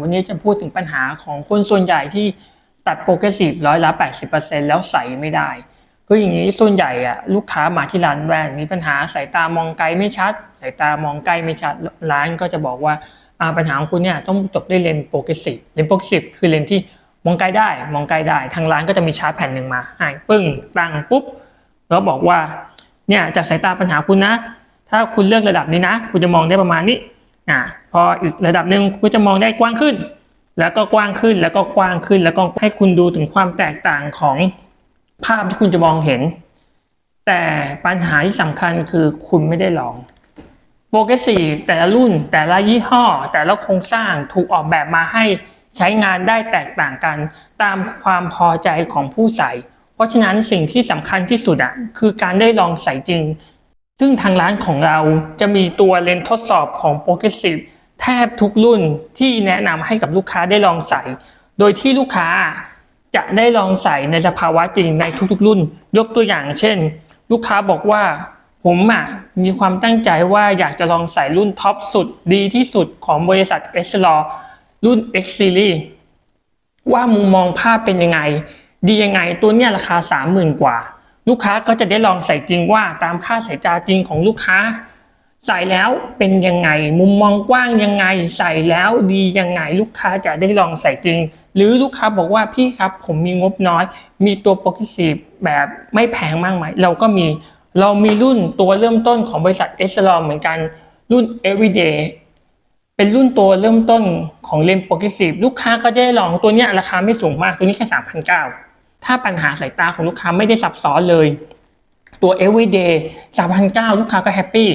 วันนี้จะพูดถึงปัญหาของคนส่วนใหญ่ที่ตัดโปรเกรสซีฟร้อยละ 80%แล้วใส่ไม่ได้ก็อย่างนี้ส่วนใหญ่อะลูกค้ามาที่ร้านแว่นมีปัญหาสายตามองไกลไม่ชัด สายตามองใกล้ไม่ชัดร้านก็จะบอกว่าอ่าปัญหาของคุณเนี่ยต้องจบด้วยเลนส์โปรเกรสซีฟเลนส์โปรเกรสซีฟคือเลนส์ที่มองไกลได้มองไกลได้ ทางร้านก็จะมีชาร์ตแผ่นหนึ่งมาให้ปึ้งตั้งปุ๊บแล้วบอกว่าเนี่ยจากสายตาปัญหาคุณนะ ถ้าคุณเลือกระดับนี้นะ คุณจะมองได้ประมาณนี้ อ่าพออีกระดับหนึ่งคุณจะมองได้กว้างขึ้น แล้วก็กว้างขึ้นแล้วก็กว้างขึ้น แล้วก็ให้คุณดูถึงความแตกต่างของภาพที่คุณจะมองเห็น แต่ปัญหาที่สำคัญคือคุณไม่ได้ลองโปรเกรสซีแต่ละรุ่นแต่ละยี่ห้อ แต่ละโครงสร้างถูกออกแบบมาให้ใช้งานได้แตกต่างกัน ตามความพอใจของผู้ใส่ เพราะฉะนั้นสิ่งที่สำคัญที่สุดอะคือการได้ลองใส่จริง ซึ่งทางร้านของเราจะมีตัวเลนส์ทดสอบของ Progressive แทบทุกรุ่นที่แนะนำให้กับลูกค้าได้ลองใส่ โดยที่ลูกค้าจะได้ลองใส่ในสภาวะจริงในทุกๆ รุ่น ยกตัวอย่างเช่น ลูกค้าบอกว่าผมอะมีความตั้งใจว่าอยากจะลองใส่รุ่นท็อปสุดดีที่สุดของบริษัท e x c e l รุ่น X Series ว่ามุมมองภาพเป็นยังไง ดียังไงตัวเนี้ยราคาสามหมื่นกว่า ลูกค้าก็จะได้ลองใส่จริงว่าตามค่าสายตาจริงของลูกค้า ใส่แล้วเป็นยังไง มุมมองกว้างยังไง ใส่แล้วดียังไงลูกค้าจะได้ลองใส่จริง หรือลูกค้าบอกว่าพี่ครับผมมีงบน้อย มีตัวโปรกิซีแบบไม่แพงมากไหมเราก็มีเรามีรุ่นตัวเริ่มต้นของบริษัทเอสลอมเหมือนกันรุ่น everyday เป็นรุ่นตัวเริ่มต้นของเลนส์โปรกรสซีลูกค้าก็ได้ลองตัวเนี้ยราคาไม่สูงมากตัวนี้แค่สามพันเก้า ถ้าปัญหาสายตาของลูกค้าไม่ได้ซับซ้อนเลย ตัว everyday สามพันเก้าลูกค้าก็แฮปปี้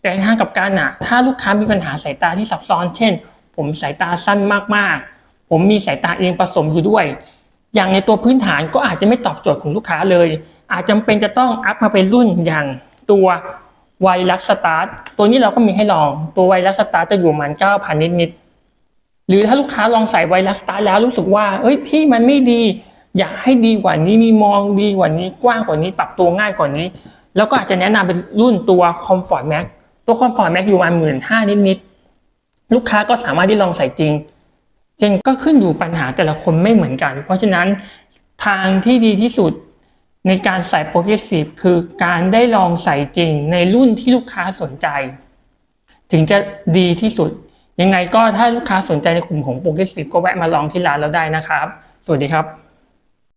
แต่ทางกับการอะ ถ้าลูกค้ามีปัญหาสายตาที่ซับซ้อน เช่น ผมสายตาสั้นมากๆ ผมมีสายตาเองผสมอยู่ด้วย อย่างในตัวพื้นฐานก็อาจจะไม่ตอบโจทย์ของลูกค้าเลย อาจจำเป็นจะต้องอัพมาเป็นรุ่นอย่างตัวไวรัสสตาร์ทตัวนี้เราก็มีให้ลอง ตัวไวรัสสตาร์ทจะอยู่ประมันเก้าพันนิดๆหรือถ้าลูกค้าลองใส่ไวรัสสตาร์ทแล้วรู้สึกว่า เอ้ยพี่มันไม่ดี อยากให้ดีกว่านี้มีมองดีกว่านี้กว้างกว่านี้ปรับตัวง่ายกว่านี้ แล้วก็อาจจะแนะนำเป็นรุ่นตัว Comfort Max ตัว Comfort Max อยู่ประมาณหมื่นห้านิดๆลูกค้าก็สามารถที่ลองใส่จริงจริงก็ขึ้นอยู่ปัญหาแต่ละคนไม่เหมือนกัน เพราะฉะนั้นทางที่ดีที่สุดในการใส่โปรเกรสซีฟคือการได้ลองใส่จริงในรุ่นที่ลูกค้าสนใจ ถึงจะดีที่สุด ยังไงก็ถ้าลูกค้าสนใจในกลุ่มของโปรเกรสซีฟก็แวะมาลองที่ร้านเราได้นะครับ สวัสดีครับ